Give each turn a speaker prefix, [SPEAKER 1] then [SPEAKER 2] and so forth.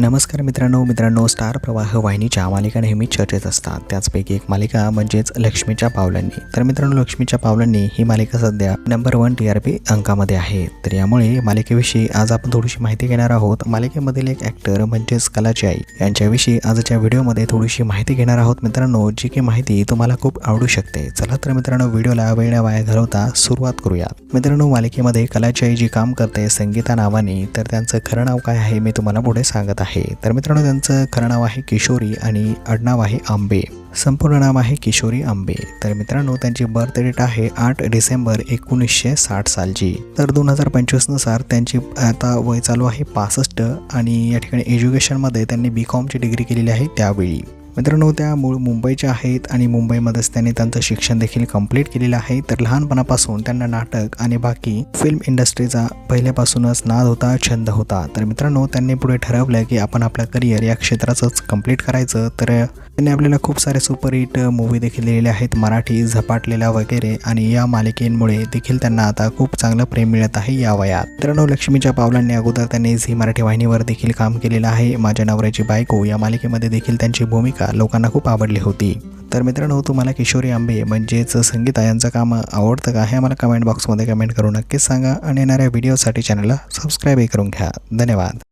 [SPEAKER 1] नमस्कार मित्रांनो मित्रांनो स्टार प्रवाह वाहिनीच्या मालिका नेहमी चर्चेत असतात. त्याचपैकी एक मालिका म्हणजेच लक्ष्मीच्या पावलांनी. तर मित्रांनो लक्ष्मीच्या पावलांनी ही मालिका सध्या number one T R P अंकामध्ये आहे. तर यामुळे मालिकेविषयी आज आपण थोडीशी माहिती घेणार आहोत. मालिकेमधील एक ॲक्टर म्हणजेच कलाची आई यांच्याविषयी आजच्या व्हिडिओमध्ये थोडीशी माहिती घेणार आहोत मित्रांनो जी की माहिती तुम्हाला खूप आवडू शकते. चला तर मित्रांनो व्हिडिओला वेळा वाया घालवता सुरुवात करूयात. मित्रांनो मालिकेमध्ये कलाची आई जी काम करते संगीता नावाने तर त्यांचं खरं नाव काय आहे मी तुम्हाला पुढे सांगत आहे. आहे. तर मित्रांनो त्यांचं खरं नाव आहे किशोरी आणि आडनाव आहे आंबे. संपूर्ण नाव आहे किशोरी आंबे. तर मित्रांनो त्यांची बर्थ डेट आहे आठ डिसेंबर एकोणीसशे साठ सालची. तर दोन हजार पंचवीसनुसार त्यांची आता वय चालू आहे पासष्ट आणि या ठिकाणी एज्युकेशनमध्ये त्यांनी बी कॉमची डिग्री केलेली आहे त्यावेळी. मित्रांनो त्या मूळ मुंबईच्या आहेत आणि मुंबईमध्येच त्यांनी त्यांचं शिक्षण देखील कंप्लीट केलेलं आहे. तर लहानपणापासून त्यांना नाटक आणि बाकी फिल्म इंडस्ट्रीचा पहिल्यापासूनच नाद होता छंद होता. तर मित्रांनो त्यांनी पुढे ठरवलं की आपण आपलं करिअर या क्षेत्राचंच कंप्लीट करायचं. तर त्यांनी आपल्याला खूप सारे सुपरहिट मूवी देखील लिहिलेले आहेत. मराठी झपाटलेला वगैरे आणि या मालिकेंमुळे देखील त्यांना आता खूप चांगलं प्रेम मिळत आहे या वयात. मित्रांनो लक्ष्मीच्या पावलांनी अगोदर त्यांनी झी मराठी वाहिनीवर देखील काम केलेलं आहे. माझ्या नवऱ्याची बायको या मालिकेमध्ये देखील त्यांची भूमिका लोकांना खूप आवडली होती. तर मित्रांनो तुम्हाला किशोरी आंबे म्हणजेच संगीता यांचं काम आवडतं का हे आम्हाला कमेंट बॉक्समध्ये कमेंट करून नक्कीच सांगा आणि येणाऱ्या व्हिडिओसाठी चॅनलला सबस्क्राईबही करून घ्या. धन्यवाद.